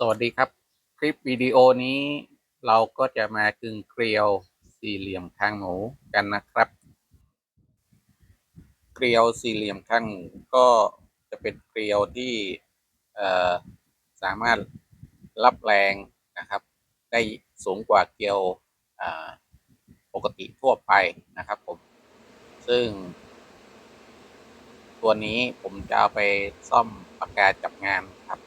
สวัสดีครับ คลิปวิดีโอนี้เราก็จะมากึงเกลียวสี่เหลี่ยมคางหมูกันนะครับ เกลียวสี่เหลี่ยมคางหมูก็จะเป็นเกลียวที่สามารถรับแรงนะครับ ได้สูงกว่าเกลียวปกติทั่วไปนะครับผมซึ่ง ตัวนี้ผมจะเอาไปซ่อมปากกาจับงานครับ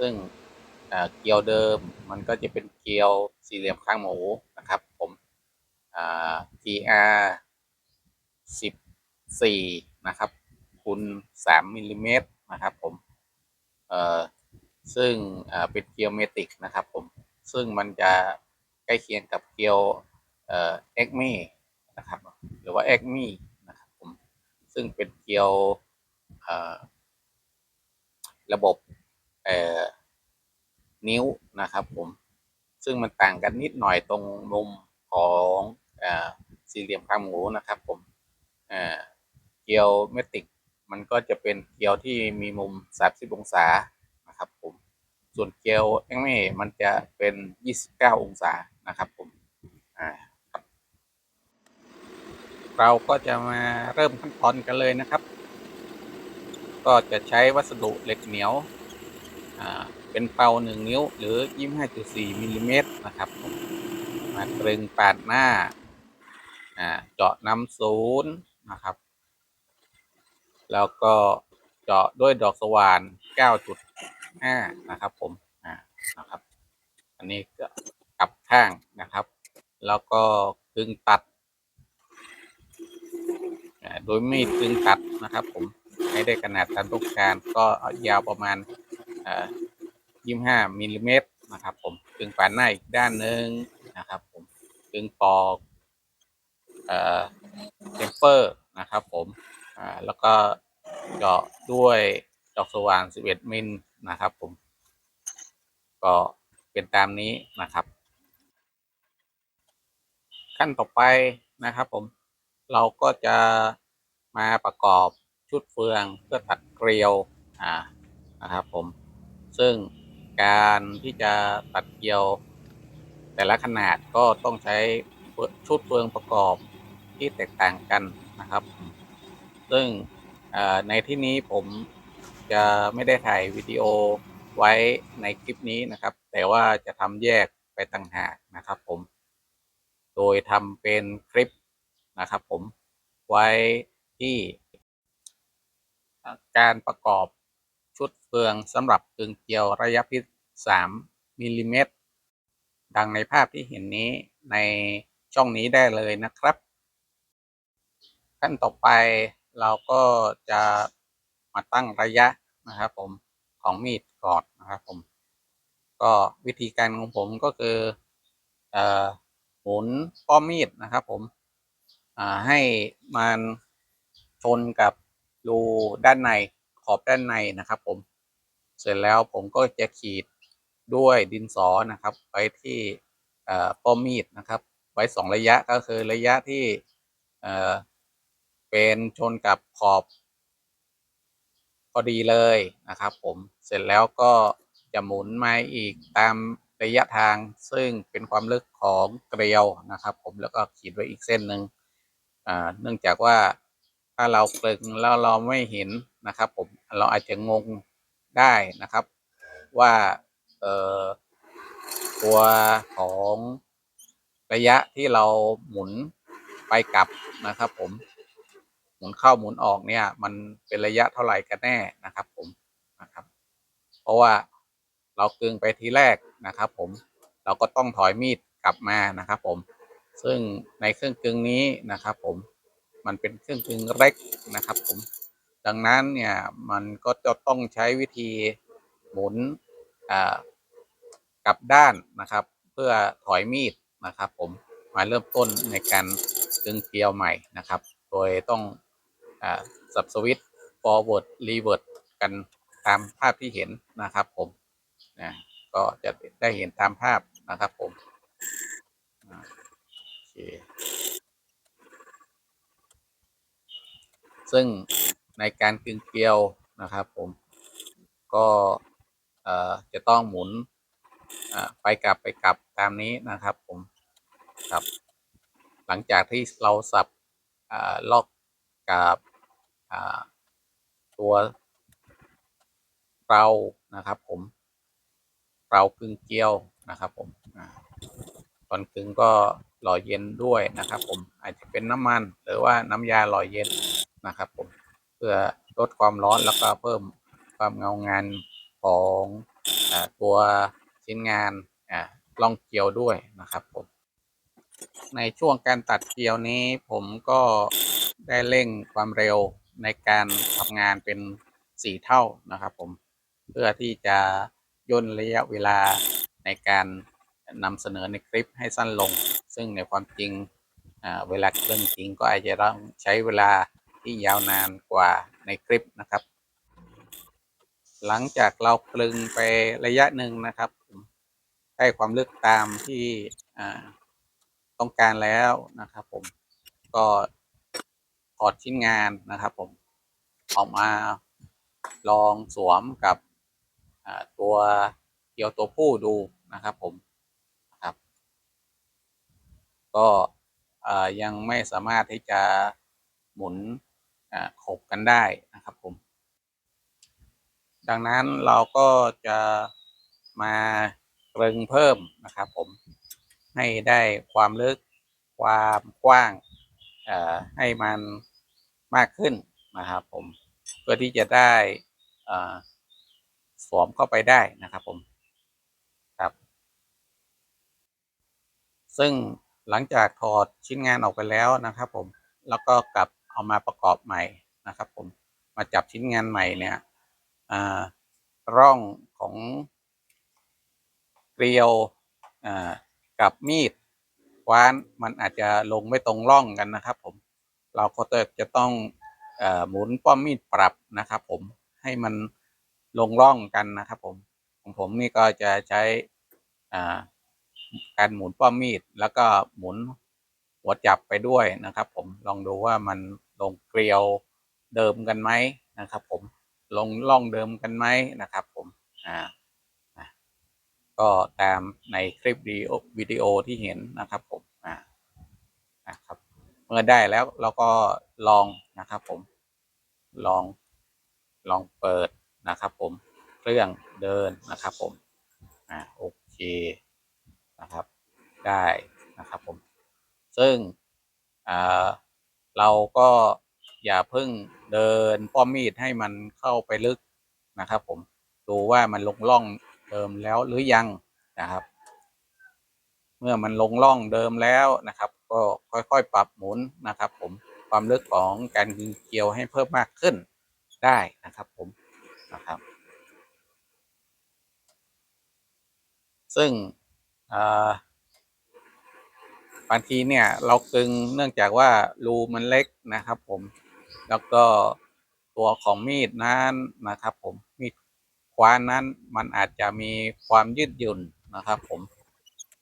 ซึ่ง เกลียวเดิม มันก็จะเป็นเกลียวสี่เหลี่ยมข้างหมูนะครับผมอ่า TR 14 นะครับคูณ3มิลลิเมตรนะครับผมเอ่อซึ่งเอ่อเป็นเกลียวเมติกนะครับผม ซึ่งมันจะใกล้เคียงกับเกลียวเอ่อเอ็กมี่นะครับหรือว่าเอ็กมี่นะครับผม ซึ่งเป็นเกลียวเอ่อระบบเอ่อ นิ้วนะครับผม ซึ่งมันต่างกันนิดหน่อยตรงมุมของอสี่เหลี่ยมข้างหมูนะครับผมเกลียวเมติกมันก็จะเป็นเกลียวที่มีมุม 30 องศานะครับผม ส่วนเกลียวแองเม่มันจะเป็น 29 องศานะครับผมเราก็จะมาเริ่มขั้นตอนกันเลยนะครับ ก็จะใช้วัสดุเหล็กเหนียว เป็นเปา1นิ้ว หรือ 25.4มิลลิเมตรนะครับมาตรึงปาดหน้าอ่าเจาะน้ำศูนย์นะครับ แล้วก็เจาะด้วยดอกสว่าน 9.5 นะครับผมอ่านะครับ อันนี้ก็กลับข้างนะครับ แล้วก็กึงตัดโดยมีดกึงตัดนะครับผมให้ได้ขนาดตามต้องการก็ยาวประมาณ อ่า25มิลลิเมตรนะครับ ผมกึงปาหน้าอีกด้านหนึ่งนะครับ ผมกึงปอกเอ่อเทมเปอร์นะครับ ผมอ่าแล้วก็เจาะด้วยดอกสว่าน11 มิลนะครับ ผม ก็เป็นตามนี้นะครับ ขั้นต่อไปนะครับ ผมเราก็จะมาประกอบชุดเฟืองเพื่อตัดเกลียวอ่านะครับ ผมซึ่ง การที่จะตัดเกลียว แต่ละขนาดก็ต้องใช้ชุดเฟืองประกอบที่แตกต่างกันนะครับ ซึ่งในที่นี้ผมจะไม่ได้ถ่ายวิดีโอไว้ในคลิปนี้นะครับ แต่ว่าจะทำแยกไปต่างหากนะครับผม โดยทำเป็นคลิปนะครับผมไว้ที่การประกอบ ชุดเฟืองสำหรับกึ่งเกลียวระยะพิษ 3มิลลิเมตรดังในภาพที่เห็นนี้ในช่องนี้ได้เลยนะครับ ขั้นต่อไปเราก็จะมาตั้งระยะนะครับผมของมีดก่อนนะครับผม ก็วิธีการของผมก็คืออหมุนป้อมมีดนะครับผมให้มันชนกับรูด้านใน ขอบด้านในนะครับผม เสร็จแล้วผมก็จะขีดด้วยดินสอนะครับ ไปที่ป้อมมีดนะครับ ไว้สองระยะก็คือระยะที่เป็นชนกับขอบ พอดีเลยนะครับ ผมเสร็จแล้วก็จะหมุนมาอีกตามระยะทางซึ่งเป็นความลึกของเกลียวนะครับ ผมแล้วก็ขีดไว้อีกเส้นหนึ่งเนื่องจากว่าถ้าเรากลึงแล้วเราไม่เห็น นะครับ ผมเราอาจจะงงได้นะครับ ว่าตัวของระยะที่เราหมุนไปกลับนะครับ ผม หมุนเข้าหมุนออกเนี่ย มันเป็นระยะเท่าไหร่กันแน่นะครับ ผมนะครับ เพราะว่าเรากึงไปทีแรกนะครับ ผมเราก็ต้องถอยมีดกลับมานะครับ ผม ซึ่งในเครื่องกึงนี้นะครับ ผมมันเป็นเครื่องกึงเล็กนะครับ ผม ดังนั้นเนี่ยมันก็จะต้องใช้วิธีหมุนกลับด้านนะครับ เพื่อถอยมีดนะครับผมมาเริ่มต้นในการกึงเกลียวใหม่นะครับ โดยต้องสับสวิต forward reverse กันตามภาพที่เห็นนะครับผมนะก็จะได้เห็นตามภาพนะครับผมซึ่ง ในการกึงเกลียวนะครับ ผมก็จะต้องหมุนไปกลับไปกลับตามนี้นะครับ ผมครับ หลังจากที่เราสับล็อกกับตัวเรานะครับ ผมเรากึ่งเกลียวนะครับ ผมตอนกึ่งก็หล่อเย็นด้วยนะครับ ผมอาจจะเป็นน้ำมันหรือว่าน้ำยาหล่อเย็นนะครับ ผม เพื่อลดความร้อนแล้วก็เพิ่มความเงางานของอตัวชิ้นงานอล่องเกลียวด้วยนะครับผมในช่วงการตัดเกลียวนี้ผมก็ได้เร่งความเร็วในการทำงานเป็นสี่เท่านะครับผมเพื่อที่จะย่นระยะเวลาในการนำเสนอในคลิปให้สั้นลง ซึ่งในความจริงเวลาเครื่องจริงก็อาจจะต้องใช้เวลา ที่ยาวนานกว่าในคลิปนะครับ หลังจากเราคลึงไประยะหนึ่งนะครับได้ความลึกตามที่ต้องการแล้วนะครับ ผมก็ถอดชิ้นงานนะครับ ผมออกมาลองสวมกับตัวเกี่ยวตัวผู้ดูนะครับ ผมนะครับ ก็ยังไม่สามารถที่จะหมุน ขบกันได้นะครับผม ดังนั้นเราก็จะมาเกรึงเพิ่มนะครับผม ให้ได้ความลึกความกว้างให้มันมากขึ้นนะครับผม เพื่อที่จะได้สวมเข้าไปได้นะครับผมครับ ซึ่งหลังจากถอดชิ้นงานออกไปแล้วนะครับผม แล้วก็กลับ เอามาประกอบใหม่นะครับผมมาจับชิ้นงานใหม่เนี่ยร่องของเกลียวกับมีดคว้านมันอาจจะลงไม่ตรงร่องกันนะครับ ผม เราก็จะต้องอหมุนป้อมมีดปรับนะครับ ผมให้มันลงร่องกันนะครับผมของผมนี่ก็จะใช้การหมุนป้อมมีด แล้วก็หมุนหัวจับไปด้วยนะครับ ผมลองดูว่ามัน ลงเกลียวเดิมกันไหมนะครับ ผมลงร่องเดิมกันไหมนะครับ ผมอ่าก็ตามในคลิปวิดีโอวิดีโอที่เห็นนะครับ ผมอ่านะครับ เมื่อได้แล้วเราก็ลองนะครับ ผมลองลองเปิดนะครับ ผมเครื่องเดินนะครับ ผมอ่าโอเคนะครับ ได้นะครับ ผมซึ่งอ่า เราก็อย่าเพิ่งเดินป้อมมีดให้มันเข้าไปลึกนะครับ ผมดูว่ามันลงร่องเดิมแล้วหรือยังนะครับ เมื่อมันลงร่องเดิมแล้วนะครับ ก็ค่อยๆปรับหมุนนะครับ ผมความลึกของการยิงเกลียวให้เพิ่มมากขึ้นได้นะครับ ผมนะครับ ซึ่ง บางทีเนี่ยเรากึงเนื่องจากว่ารูมันเล็กนะครับผม แล้วก็ตัวของมีดนั้นนะครับ ผมมีดคว้านั้นมันอาจจะมีความยืดหยุ่นนะครับผม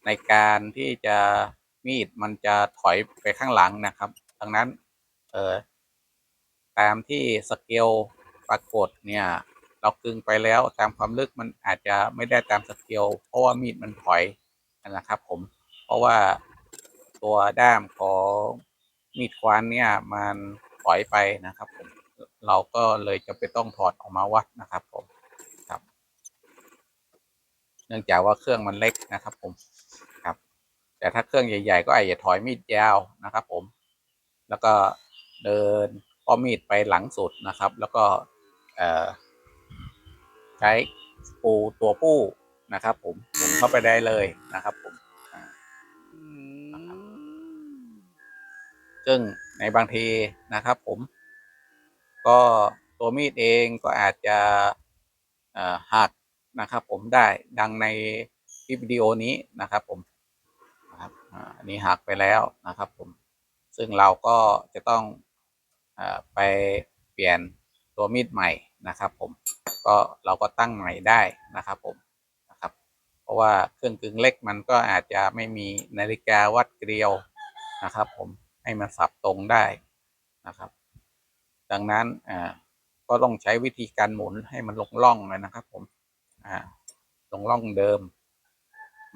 ในการที่จะมีดมันจะถอยไปข้างหลังนะครับ ดังนั้นเออตามที่สเกลปรากฏเนี่ย เรากึงไปแล้วตามความลึกมันอาจจะไม่ได้ตามสเกลเพราะว่ามีดมันถอยนะครับ ผม เพราะว่า ตัวด้ามของมีดคว้านเนี่ยมันถอยไปนะครับผมเราก็เลยจะไปต้องถอดออกมาวัดนะครับผมครับ เนื่องจากว่าเครื่องมันเล็กนะครับผมครับ แต่ถ้าเครื่องใหญ่ ๆ ก็อาจจะถอยมีดยาวนะครับ ผม แล้วก็เดินป้อมีดไปหลังสุดนะครับ แล้วก็ใช้ปูตัวผู้นะครับ ผมหมุนเข้าไปได้เลยนะครับ ซึ่งในบางทีนะครับผม ก็ตัวมีดเองก็อาจจะหักนะครับ ผมได้ดังในคลิปวิดีโอนี้นะครับ ผมนะครับอันนี้หักไปแล้วนะครับ ผมซึ่งเราก็จะต้องอไปเปลี่ยนตัวมีดใหม่นะครับ ผมก็เราก็ตั้งใหม่ได้นะครับผมนะครับ เพราะว่าเครื่องกึ่งเล็กมันก็อาจจะไม่มีนาฬิกาวัดเกลียวนะครับ ผม ให้มันสับตรงได้นะครับ ดังนั้นอ่าก็ต้องใช้วิธีการหมุนให้มันลงร่องเลยนะครับ ผมอ่าลงร่องเดิม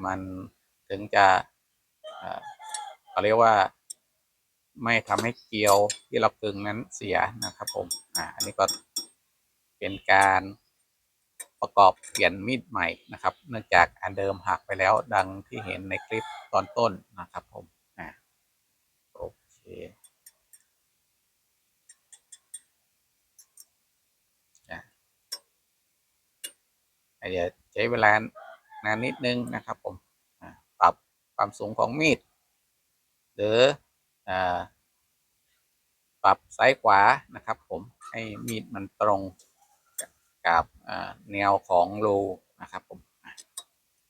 มันถึงจะเอ่อเขาเรียกว่าไม่ทำให้เกลียวที่เรากึงนั้นเสียนะครับ ผมอ่าอันนี้ก็เป็นการประกอบเปลี่ยนมีดใหม่นะครับ เนื่องจากอันเดิมหักไปแล้วดังที่เห็นในคลิปตอนต้นนะครับผม อาโอเคอะใช้เวลานานนิดนึงนะครับผมปรับความสูงของมีด หรืออปรับซ้ายขวานะครับผมให้มีดมันตรงกับแนวของรูนะครับผม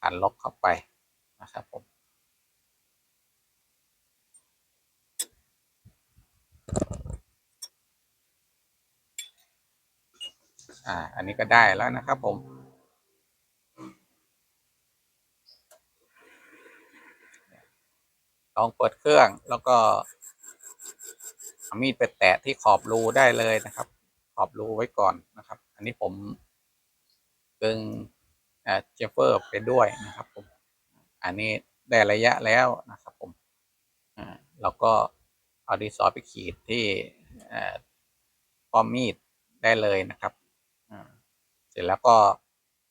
อันล็อกเข้าไปนะครับผม อ่า อันนี้ก็ได้แล้วนะครับผม ลองเปิดเครื่องแล้วก็เอามีดไปแตะที่ขอบรูได้เลยนะครับ ขอบรูไว้ก่อนนะครับ อันนี้ผมกึงเจฟเฟอร์ไปด้วยนะครับผม อันนี้ได้ระยะแล้วนะครับผมเราก็เอาดีซอไปขีดที่ป้อมมีดได้เลยนะครับ เสร็จแล้วก็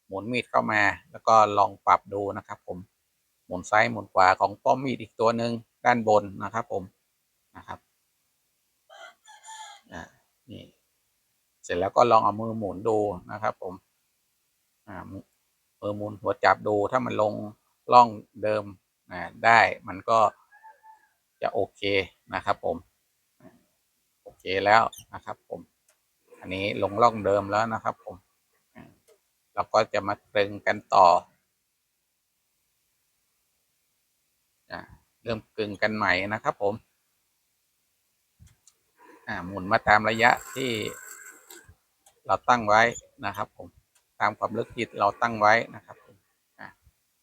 หมุนมีดเข้ามา แล้วก็ลองปรับดูนะครับ ผมหมุนซ้ายหมุนขวาของป้อมมีดอีกตัวหนึ่งด้านบนนะครับ ผมนะครับอ่านี่เสร็จแล้วก็ลองเอามือหมุนดูนะครับ ผมอ่ามือหมุนหัวจับดูถ้ามันลงล่องเดิมอ่าได้มันก็จะโอเคนะครับ ผมโอเคแล้วนะครับ ผม อันนี้ลงล่องเดิมแล้วนะครับ ผม เราก็จะมาตรึงกันต่อเริ่มกึ่งกันใหม่นะครับผมหมุนมาตามระยะที่เราตั้งไว้นะครับผมตามความลึกที่เราตั้งไว้นะครับ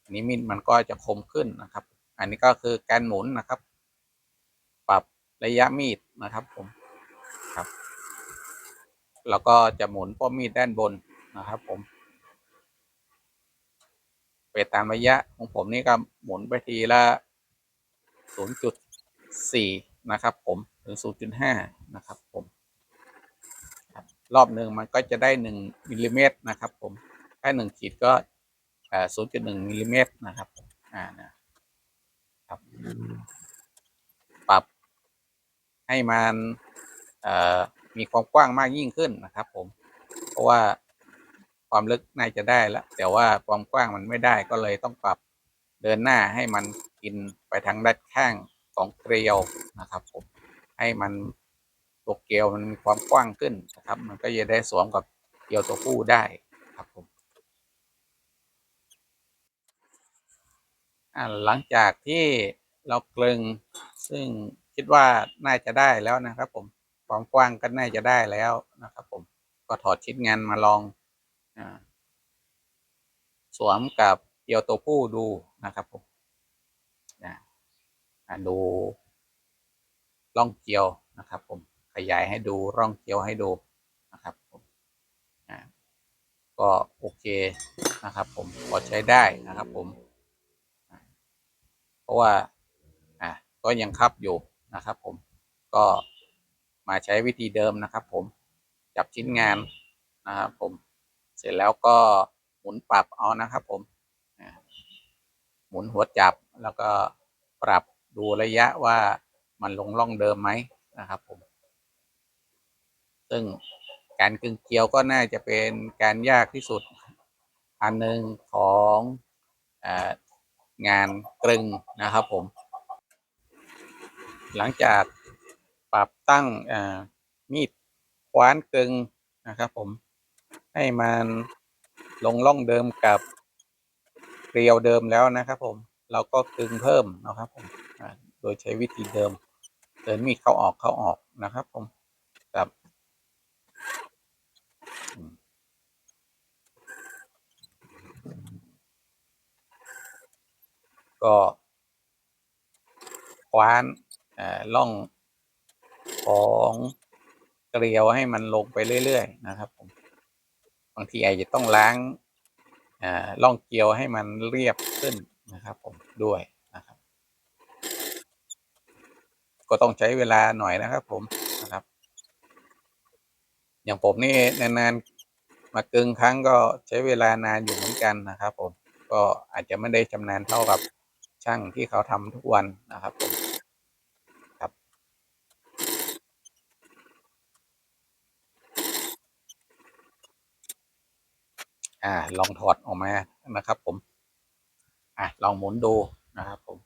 อันนี้มินมันก็จะคมขึ้นนะครับ อันนี้ก็คือการหมุนนะครับ ปรับระยะมีดนะครับผมครับ แล้วก็จะหมุนป้อมมีดด้านบนนะครับผม ไปตามระยะของผมนี่ก็หมุนไปทีละ 0.4 นะครับ ผมถึง 0.5 นะครับผมรอบหนึ่งมันก็จะได้ 1มิลลิเมตรนะครับ ผมถ้า1ขีดก็0.1มิลลิเมตรนะครับอ่านะครับ ปรับให้มันมีความกว้างมากยิ่งขึ้นนะครับ ผมเพราะว่า ความลึกน่าจะได้แล้วแต่ว่าความกว้างมันไม่ได้ก็เลยต้องปรับเดินหน้าให้มันกินไปทางด้านข้างของเกลียวนะครับผมให้มันตัวเกลียวมันมีความกว้างขึ้นนะครับ มันก็จะได้สวมกับเกลียวตัวผู้ได้ครับผมหลังจากที่เรากลึงซึ่งคิดว่าน่าจะได้แล้วนะครับ ผมความกว้างก็น่าจะได้แล้วนะครับ ผมก็ถอดชิ้นงานมาลอง สวมกับเกลียวตัวผู้ดูนะครับผมดูร่องเกลียวนะครับ ผมขยายให้ดูร่องเกลียวให้ดูนะครับผมก็โอเคนะครับ ผมพอใช้ได้นะครับผมเพราะว่าอะก็ยังคับอยู่นะครับ ผมก็มาใช้วิธีเดิมนะครับ ผมจับชิ้นงานนะครับผม ร็จแล้วก็หมุนปรับเอานะครับ ผมหมุนหัวจับแล้วก็ปรับดูระยะว่ามันลงล่องเดิมไหมนะครับ ผม ซึ่งการกึ่งเกลียวก็น่าจะเป็นการยากที่สุด อันหนึ่งของงานกลึงนะครับ ผม หลังจากปรับตั้งมีดคว้านกึงนะครับ ผม ให้มันลงล่องเดิมกับเกลียวเดิมแล้วนะครับผม เราก็กึงเพิ่มนะครับผมโดยใช้วิธีเดิมเดินมีดเข้าออกเข้าออกนะครับผมครับก็คว้านล่องของเกลียวให้มันลงไปเรื่อย ๆ นะครับผม บางทีอาจจะต้องล้างล่องเกลียวให้มันเรียบขึ้นนะครับผมด้วยนะครับ ก็ต้องใช้เวลาหน่อยนะครับผมนะครับ อย่างผมนี่นานๆมากึ่งครั้งก็ใช้เวลานานอยู่เหมือนกันนะครับ ผมก็อาจจะไม่ได้ชำนาญเท่ากับช่างที่เขาทำทุกวันนะครับผมครับ อ่า ลองถอดออกมานะครับผม อะลองหมุนดูนะครับผม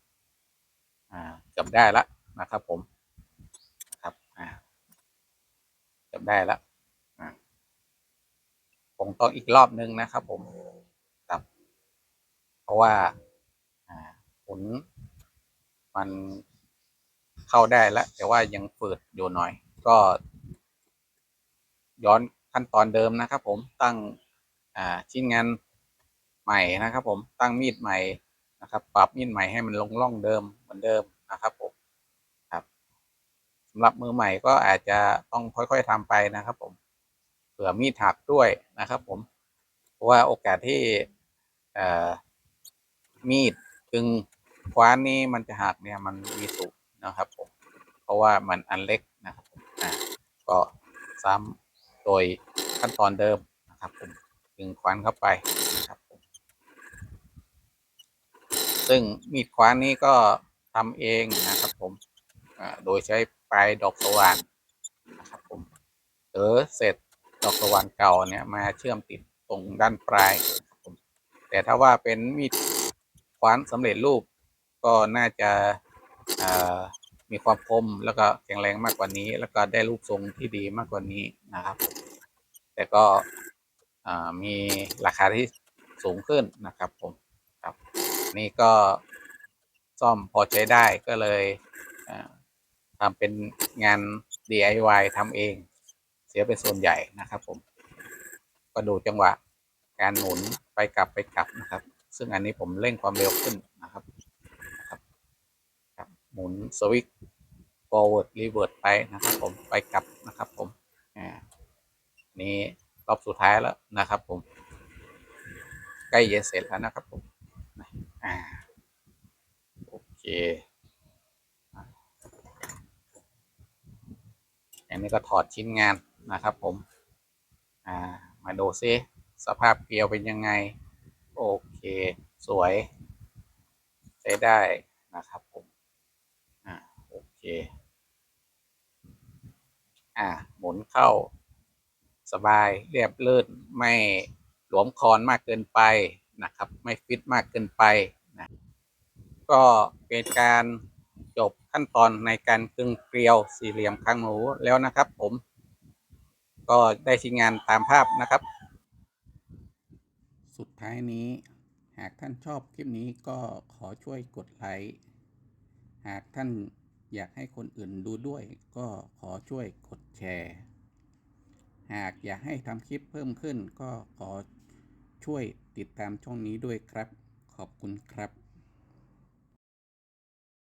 อ่าจับได้แล้วนะครับผมครับอ่าจับได้แล้วอ่าคงต้องอีกรอบนึงนะครับผมครับเพราะว่าอ่าหมุนมันเข้าได้แล้วแต่ว่ายังเปิดอยู่หน่อย ก็ ย้อนขั้นตอนเดิมนะครับผมตั้ง อ่าชิ้นงานใหม่นะครับ ผมตั้งมีดใหม่นะครับ ปรับมีดใหม่ให้มันลงร่องเดิมเหมือนเดิมนะครับผมครับสำหรับมือใหม่ก็อาจจะต้องค่อย ๆทำไปนะครับ ผมเผื่อมีดหักด้วยนะครับ ผมเพราะว่าโอกาสที่มีดกึงคว้านนี้มันจะหักเนี่ยมันมีสูงนะครับ ผม เพราะว่ามันอันเล็กนะครับอ่าก็ซ้ำโดยขั้นตอนเดิมนะครับผม ดึงควานเข้าไปครับผมซึ่งมีดควานนี้ก็ทำเองนะครับผมโดยใช้ปลายดอกสว่านนะครับผมหรือเศษดอกสว่านเก่าเนี่ยมาเชื่อมติดตรงด้านปลายแต่ถ้าว่าเป็นมีดควานสำเร็จรูปก็น่าจะมีความคมแล้วก็แข็งแรงมากกว่านี้ แล้วก็ได้รูปทรงที่ดีมากกว่านี้นะครับ แต่ก็ มีราคาที่สูงขึ้นนะครับผมครับนี่ก็ซ่อมพอใช้ได้ก็เลยทำเป็นงาน DIY ทำเอง เสียเป็นส่วนใหญ่นะครับผม ก็ดูจังหวะการหมุนไปกลับไปกลับนะครับ ซึ่งอันนี้ผมเร่งความเร็วขึ้นนะครับครับหมุนสวิตช์ forward reverse ไปนะครับผมไปกลับนะครับผมอ่านี้ รอบสุดท้ายแล้วนะครับผม ใกล้จะเสร็จแล้วนะครับผมโอเคอันนี้ก็ถอดชิ้นงานนะครับผม อ่า มาดูซิสภาพเกลียวเป็นยังไง โอเค สวย ใช้ได้นะครับผม อ่า โอเค อ่า หมุนเข้า สบายเรียบลื่นไม่หลวมคอนมากเกินไปนะครับ ไม่ฟิตมากเกินไปนะก็เป็นการจบขั้นตอนในการกึ่งเกลียวสี่เหลี่ยมคางหมูแล้วนะครับ ผม ก็ได้ชิ้นงานตามภาพนะครับ สุดท้ายนี้ หากท่านชอบคลิปนี้ก็ขอช่วยกดไลค์หากท่านอยากให้คนอื่นดูด้วย ก็ขอช่วยกดแชร์ หากอยากให้ทำคลิปเพิ่มขึ้นก็ขอช่วยติดตามช่องนี้ด้วยครับ ขอบคุณครับ